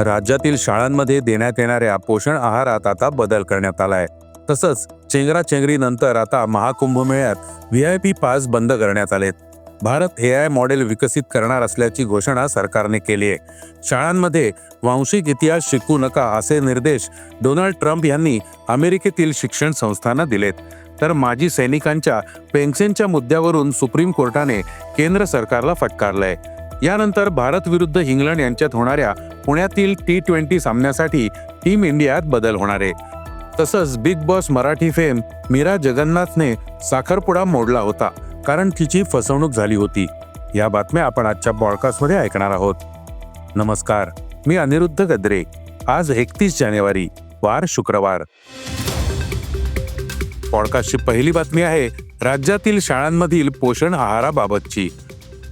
राज्यातील शाळांमध्ये देण्यात येणाऱ्या पोषण आहारात आता बदल करण्यात आलाय. तसंच चेंगराचेंगरीनंतर आता महाकुंभमेळ्यात व्ही आय पी पास बंद करण्यात आलेत भारत ए आय मॉडेल विकसित करणार असल्याची घोषणा सरकारने केली आहे. शाळांमध्ये वांशिक इतिहास शिकू नका असे निर्देश डोनाल्ड ट्रम्प यांनी अमेरिकेतील शिक्षण संस्थांना दिलेत. तर माजी सैनिकांच्या पेन्शनच्या मुद्द्यावरून सुप्रीम कोर्टाने केंद्र सरकारला फटकारलंय. यानंतर भारत विरुद्ध इंग्लंड यांच्यात होणाऱ्या पुण्यातील टी ट्वेंटी सामन्यासाठी टीम इंडियात बदल होणार आहे. तसंच Bigg Boss Marathi fame Meera जगन्नाथने साखरपुडा मोडला होता कारण तिची फसवणूक झाली होती. या बातम्या आपण आजच्या पॉडकास्टमध्ये ऐकणार आहोत. नमस्कार मी अनिरुद्ध गद्रे. आज एकतीस जानेवारी वार शुक्रवार. पॉडकास्टची पहिली बातमी आहे राज्यातील शाळांमधील पोषण आहाराबाबतची.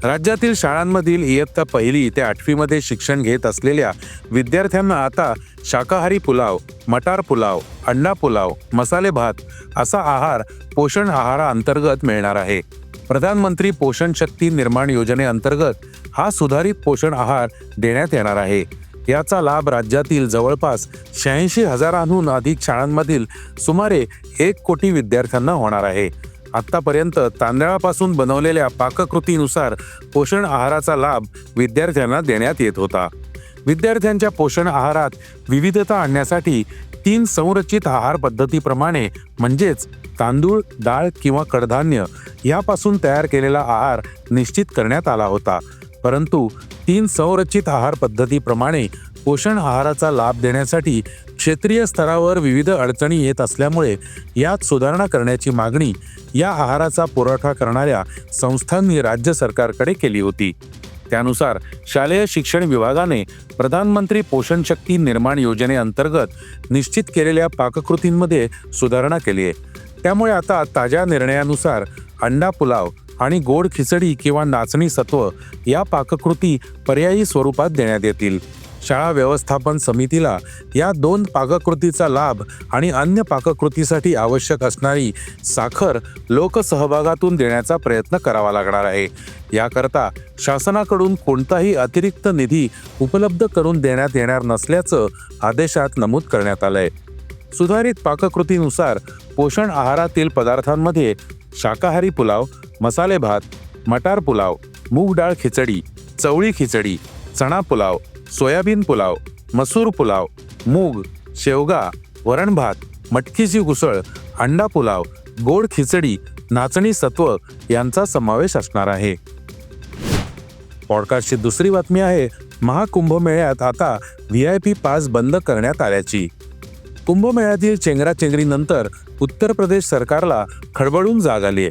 राज्यातील शाळांमधील इयत्ता पहिली ते आठवीमध्ये शिक्षण घेत असलेल्या विद्यार्थ्यांना आता शाकाहारी पुलाव मटार पुलाव अंडा पुलाव मसाले भात असा आहार पोषण आहाराअंतर्गत मिळणार आहे. प्रधानमंत्री पोषण शक्ती निर्माण योजनेअंतर्गत हा सुधारित पोषण आहार देण्यात येणार आहे. याचा लाभ राज्यातील जवळपास शहाऐंशी हजारांहून अधिक शाळांमधील सुमारे एक कोटी विद्यार्थ्यांना होणार आहे. आत्तापर्यंत तांदळापासून बनवलेल्या पाककृतीनुसार पोषण आहाराचा लाभ विद्यार्थ्यांना देण्यात येत होता. विद्यार्थ्यांच्या पोषण आहारात विविधता आणण्यासाठी तीन संरचित आहार पद्धतीप्रमाणे म्हणजेच तांदूळ डाळ किंवा कडधान्य यापासून तयार केलेला आहार निश्चित करण्यात आला होता. परंतु तीन संरचित आहार पद्धतीप्रमाणे पोषण आहाराचा लाभ देण्यासाठी क्षेत्रीय स्तरावर विविध अडचणी येत असल्यामुळे यात सुधारणा करण्याची मागणी या आहाराचा पुरवठा करणाऱ्या संस्थांनी राज्य सरकारकडे केली होती. त्यानुसार शालेय शिक्षण विभागाने प्रधानमंत्री पोषण शक्ती निर्माण योजनेअंतर्गत निश्चित केलेल्या पाककृतींमध्ये सुधारणा केली आहे. त्यामुळे आता ताज्या निर्णयानुसार अंडा पुलाव आणि गोड खिचडी किंवा नाचणी सत्व या पाककृती पर्यायी स्वरूपात देण्यात येतील. शाळा व्यवस्थापन समितीला या दोन पाककृतीचा लाभ आणि अन्य पाककृतीसाठी आवश्यक असणारी साखर लोकसहभागातून देण्याचा प्रयत्न करावा लागणार आहे. याकरता शासनाकडून कोणताही अतिरिक्त निधी उपलब्ध करून देण्यात येणार नसल्याचं आदेशात नमूद करण्यात आलंय. सुधारित पाककृतीनुसार पोषण आहारातील पदार्थांमध्ये शाकाहारी पुलाव मसाले भात मटार पुलाव मूग डाळ खिचडी चवळी खिचडी चणा पुलाव सोयाबीन पुलाव मसूर पुलाव मूग शेवगा वरण भात मटकीची उसळ अंडा पुलाव गोड खिचडी नाचणी सत्व यांचा समावेश असणार आहे. पॉडकास्टची दुसरी बातमी आहे महाकुंभमेळ्यात आता व्ही आय पी पास बंद करण्यात आल्याची. कुंभमेळ्यातील चेंगराचेंगरीनंतर उत्तर प्रदेश सरकारला खडबडून जाग आली आहे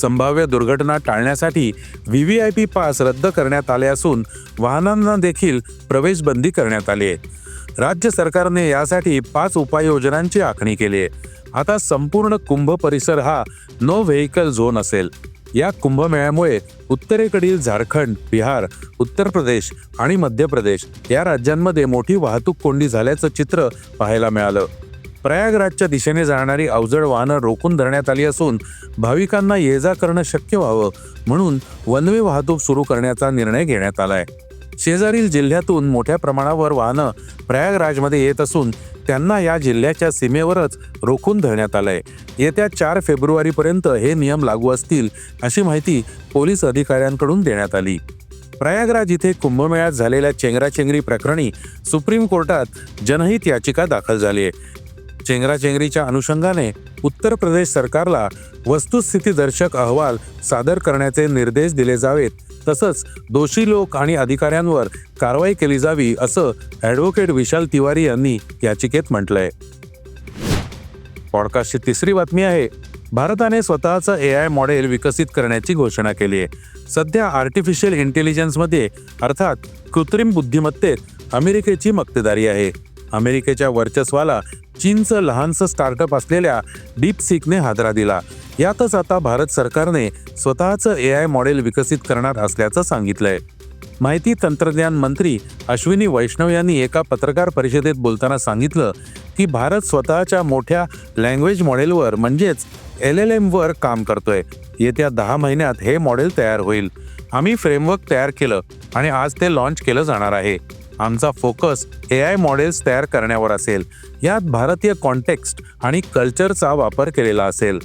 संभाव्य दुर्घटना टाळण्यासाठी V V I P pass रद्द करण्यात आले असून वाहनांना देखील प्रवेशबंदी करण्यात आली आहे. राज्य सरकारने यासाठी पाच उपाययोजनांची आखणी केली आहे. आता संपूर्ण कुंभ परिसर हा नो व्हेकल झोन असेल. या कुंभमेळ्यामुळे उत्तरेकडील झारखंड बिहार उत्तर प्रदेश आणि मध्य प्रदेश या राज्यांमध्ये मोठी वाहतूक कोंडी झाल्याचं चित्र पाहायला मिळालं. प्रयागराजच्या दिशेने जाणारी अवजड वाहनं रोखून धरण्यात आली असून भाविकांना ये जा करणं शक्य व्हावं म्हणून वनवे वाहतूक सुरू करण्याचा निर्णय घेण्यात आलाय. शेजारील जिल्ह्यातून मोठ्या प्रमाणावर वाहनं प्रयागराजमध्ये येत असून त्यांना या जिल्ह्याच्या सीमेवरच रोखून धरण्यात आलंय. येत्या चार फेब्रुवारीपर्यंत हे नियम लागू असतील अशी माहिती पोलीस अधिकाऱ्यांकडून देण्यात आली. प्रयागराज इथे कुंभमेळ्यात झालेल्या चेंगराचेंगरी प्रकरणी सुप्रीम कोर्टात जनहित याचिका दाखल झाली आहे चेंगराचेंगरीच्या अनुषंगाने उत्तर प्रदेश सरकारला वस्तुस्थितीदर्शक अहवाल सादर करण्याचे निर्देश दिले जावेत. तसंच दोषी लोक आणि अधिकाऱ्यांवर कारवाई केली जावी असं ॲडव्होकेट विशाल तिवारी यांनी याचिकेत म्हटलंय. पॉडकास्टची तिसरी बातमी आहे भारताने स्वतःचं ए आय मॉडेल विकसित करण्याची घोषणा केली आहे सध्या आर्टिफिशियल इंटेलिजन्समध्ये अर्थात कृत्रिम बुद्धिमत्तेत अमेरिकेची मक्तेदारी आहे. अमेरिकेच्या वर्चस्वाला चीनचं लहानसं स्टार्टअप असलेल्या डीपसिकने हादरा दिला. यातच आता भारत सरकारने स्वतःचं ए आय मॉडेल विकसित करणार असल्याचं सांगितलंय. माहिती तंत्रज्ञान मंत्री अश्विनी वैष्णव यांनी एका पत्रकार परिषदेत बोलताना सांगितलं की भारत स्वतःच्या मोठ्या लँग्वेज मॉडेलवर म्हणजेच एल एल एमवर काम करतोय. येत्या दहा महिन्यात हे मॉडेल तयार होईल. आम्ही फ्रेमवर्क तयार केलं आणि आज ते लॉन्च केलं जाणार आहे. आमचा फोकस ए आय मॉडेल्स तयार करण्यावर असेल. यात भारतीय कॉन्टेक्स्ट आणि कल्चरचा वापर केलेला असेल.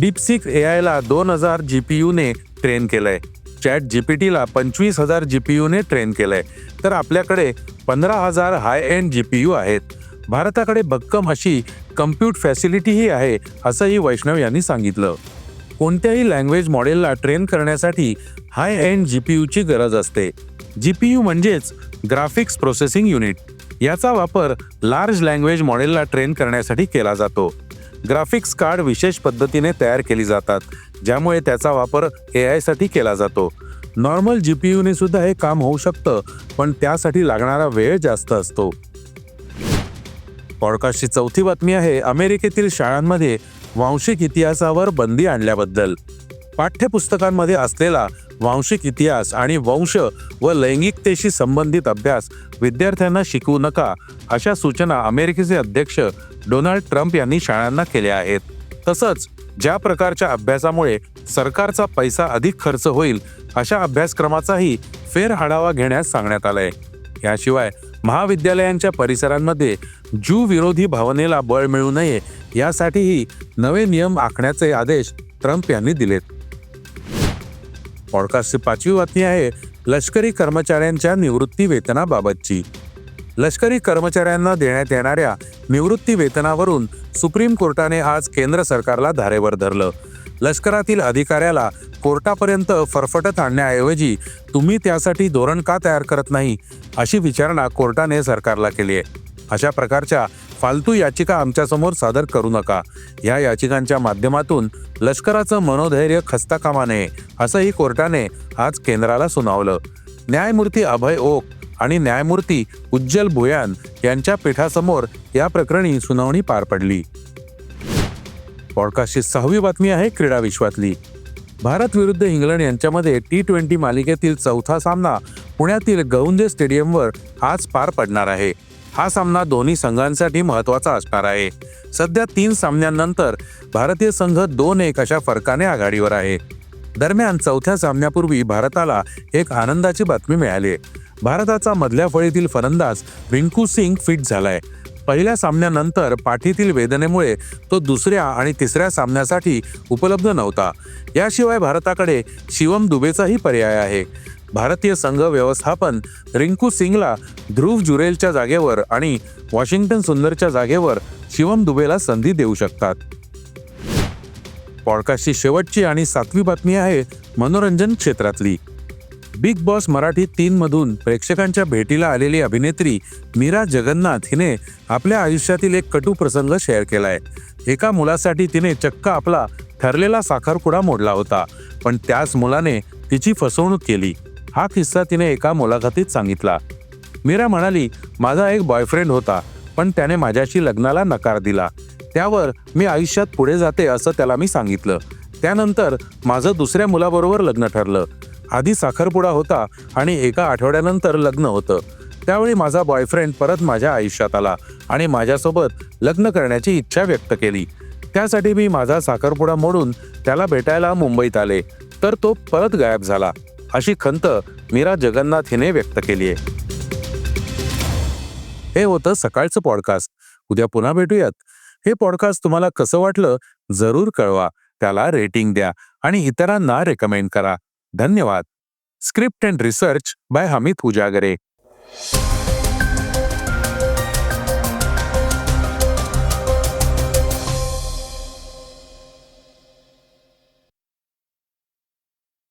डीपसिक ए आयला दोन हजार जी पी यूने ट्रेन केलंय. चॅट जी पी टीला पंचवीस हजार जी पी यूने ट्रेन केलंय. तर आपल्याकडे पंधरा हजार high end G P U आहेत. भारताकडे भक्कम अशी कम्प्यूट फॅसिलिटीही आहे असंही वैष्णव यांनी सांगितलं. कोणत्याही लँग्वेज मॉडेलला ट्रेन करण्यासाठी हाय एंड जी पी यूची गरज असते. जी पी यू म्हणजेच ग्राफिक्स प्रोसेसिंग युनिट. याचा वापर लार्ज लँग्वेज मॉडेलला ट्रेन करण्यासाठी केला जातो. ग्राफिक्स कार्ड विशेष पद्धतीने तयार केली जातात ज्यामुळे त्याचा वापर ए आयसाठी केला जातो. नॉर्मल जी पी यूने सुद्धा हे काम होऊ शकतं पण त्यासाठी लागणारा वेळ जास्त असतो. पॉडकास्टची चौथी बातमी आहे अमेरिकेतील शाळांमध्ये वांशिक इतिहासावर बंदी आणल्याबद्दल. पाठ्यपुस्तकांमध्ये असलेला वांशिक इतिहास आणि वंश व लैंगिकतेशी संबंधित अभ्यास विद्यार्थ्यांना शिकवू नका अशा सूचना अमेरिकेचे अध्यक्ष डोनाल्ड ट्रम्प यांनी शाळांना केल्या आहेत. तसंच ज्या प्रकारच्या अभ्यासामुळे सरकारचा पैसा अधिक खर्च होईल अशा अभ्यासक्रमाचाही फेरआढावा घेण्यास सांगण्यात आलंय. याशिवाय महाविद्यालयांच्या परिसरांमध्ये ज्यू विरोधी भावनेला बळ मिळू नये यासाठीही नवे नियम आखण्याचे आदेश ट्रम्प यांनी दिलेत. पॉडकास्टची पाचवी बातमी आहे लष्करी कर्मचाऱ्यांच्या निवृत्ती वेतनाबाबतची. लष्करी कर्मचाऱ्यांना देण्यात येणाऱ्या निवृत्ती वेतनावरून सुप्रीम कोर्टाने आज केंद्र सरकारला धारेवर धरलं. लष्करातील अधिकाऱ्याला कोर्टापर्यंत फरफटत आणण्याऐवजी तुम्ही त्यासाठी धोरण का तयार करत नाही अशी विचारणा कोर्टाने सरकारला केली आहे. अशा प्रकारच्या फालतू याचिका आमच्यासमोर सादर करू नका. या याचिकांच्या माध्यमातून लष्कराचं मनोधैर्य खस्ता कामा नये असंही कोर्टाने आज केंद्राला सुनावलं. न्यायमूर्ती अभय ओक आणि न्यायमूर्ती उज्ज्वल भुयान यांच्या पीठासमोर या प्रकरणी सुनावणी पार पडली. पॉडकास्टची सहावी बातमी आहे क्रीडा विश्वातली. भारत विरुद्ध इंग्लंड यांच्यामध्ये टी ट्वेंटी मालिकेतील चौथा सामना पुण्यातील गौंजे स्टेडियमवर आज पार पडणार आहे. हा सामना दोन्ही संघांसाठी महत्त्वाचा असणार आहे. सध्या तीन सामन्यांनंतर भारतीय संघ दोन एक अशा फरकाने आघाडीवर आहे. दरम्यान चौथ्या सामन्यापूर्वी भारताला एक आनंदाची बातमी मिळाली. भारताचा मधल्या फळीतील फलंदाज रिंकू सिंग फिट झालाय. पहिल्या सामन्यानंतर पाठीतील वेदनेमुळे तो दुसऱ्या आणि तिसऱ्या सामन्यासाठी उपलब्ध नव्हता. याशिवाय भारताकडे शिवम दुबेचाही पर्याय आहे. भारतीय संघ व्यवस्थापन रिंकू सिंगला ध्रुव जुरेलच्या जागेवर आणि वॉशिंग्टन सुंदरच्या जागेवर शिवम दुबेला संधी देऊ शकतात. पॉडकास्टची शेवटची आणि सातवी बातमी आहे मनोरंजन क्षेत्रातली. बिग बॉस मराठी तीन मधून प्रेक्षकांच्या भेटीला आलेली अभिनेत्री मीरा जगन्नाथ हिने आपल्या आयुष्यातील एक कटू प्रसंग शेअर केलाय. एका मुलासाठी तिने चक्क आपला ठरलेला साखरपुडा मोडला होता पण त्याच मुलाने तिची फसवणूक केली. हा किस्सा तिने एका मुलाखतीत सांगितला. मीरा म्हणाली माझा एक बॉयफ्रेंड होता पण त्याने माझ्याशी लग्नाला नकार दिला. त्यावर मी आयुष्यात पुढे जाते असं त्याला मी सांगितलं. त्यानंतर माझं दुसऱ्या मुलाबरोबर लग्न ठरलं. आधी साखरपुडा होता आणि एका आठवड्यानंतर लग्न होतं. त्यावेळी माझा बॉयफ्रेंड परत माझ्या आयुष्यात आला आणि माझ्यासोबत लग्न करण्याची इच्छा व्यक्त केली. त्यासाठी मी माझा साखरपुडा मोडून त्याला भेटायला मुंबईत आले. तर तो परत गायब झाला. अशी खंत मीरा जगन्नाथ हिने व्यक्त केली आहे. हे होतं सकाळचं पॉडकास्ट उद्या पुन्हा भेटूयात. हे पॉडकास्ट तुम्हाला कसं वाटलं जरूर कळवा. त्याला रेटिंग द्या आणि इतरांना रेकमेंड करा. धन्यवाद. Script and research by Hamit Ujagare